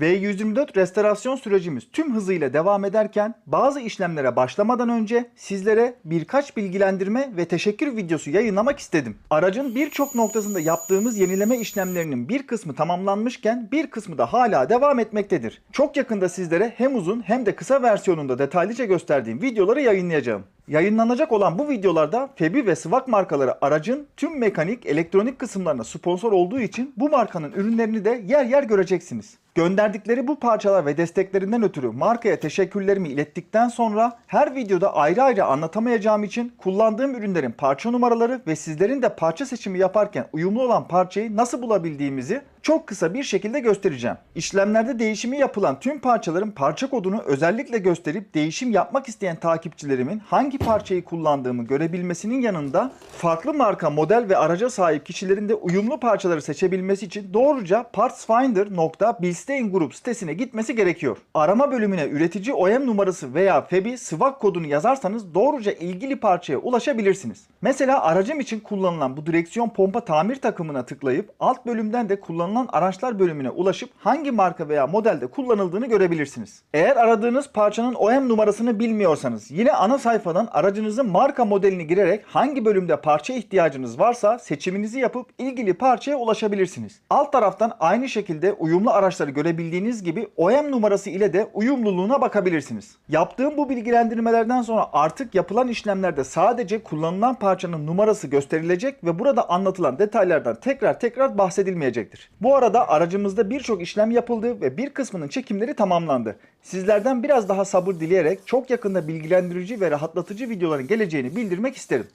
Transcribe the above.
V124 restorasyon sürecimiz tüm hızıyla devam ederken bazı işlemlere başlamadan önce sizlere birkaç bilgilendirme ve teşekkür videosu yayınlamak istedim. Aracın birçok noktasında yaptığımız yenileme işlemlerinin bir kısmı tamamlanmışken bir kısmı da hala devam etmektedir. Çok yakında sizlere hem uzun hem de kısa versiyonunda detaylıca gösterdiğim videoları yayınlayacağım. Yayınlanacak olan bu videolarda Febi ve Swag markaları aracın tüm mekanik, elektronik kısımlarına sponsor olduğu için bu markanın ürünlerini de yer yer göreceksiniz. Gönderdikleri bu parçalar ve desteklerinden ötürü markaya teşekkürlerimi ilettikten sonra her videoda ayrı ayrı anlatamayacağım için kullandığım ürünlerin parça numaraları ve sizlerin de parça seçimi yaparken uyumlu olan parçayı nasıl bulabildiğimizi çok kısa bir şekilde göstereceğim. İşlemlerde değişimi yapılan tüm parçaların parça kodunu özellikle gösterip değişim yapmak isteyen takipçilerimin hangi parçayı kullandığımı görebilmesinin yanında farklı marka, model ve araca sahip kişilerin de uyumlu parçaları seçebilmesi için doğruca partsfinder.bilstein Group sitesine gitmesi gerekiyor. Arama bölümüne üretici OEM numarası veya FEBI swag kodunu yazarsanız doğruca ilgili parçaya ulaşabilirsiniz. Mesela aracım için kullanılan bu direksiyon pompa tamir takımına tıklayıp alt bölümden de kullanılan araçlar bölümüne ulaşıp hangi marka veya modelde kullanıldığını görebilirsiniz. Eğer aradığınız parçanın OEM numarasını bilmiyorsanız yine ana sayfadan aracınızın marka modelini girerek hangi bölümde parça ihtiyacınız varsa seçiminizi yapıp ilgili parçaya ulaşabilirsiniz. Alt taraftan aynı şekilde uyumlu araçları görebildiğiniz gibi OEM numarası ile de uyumluluğuna bakabilirsiniz. Yaptığım bu bilgilendirmelerden sonra artık yapılan işlemlerde sadece kullanılan parçanın numarası gösterilecek ve burada anlatılan detaylardan tekrar tekrar bahsedilmeyecektir. Bu arada aracımızda birçok işlem yapıldı ve bir kısmının çekimleri tamamlandı. Sizlerden biraz daha sabır dileyerek çok yakında bilgilendirici ve rahatlatıcı videoların geleceğini bildirmek isterim.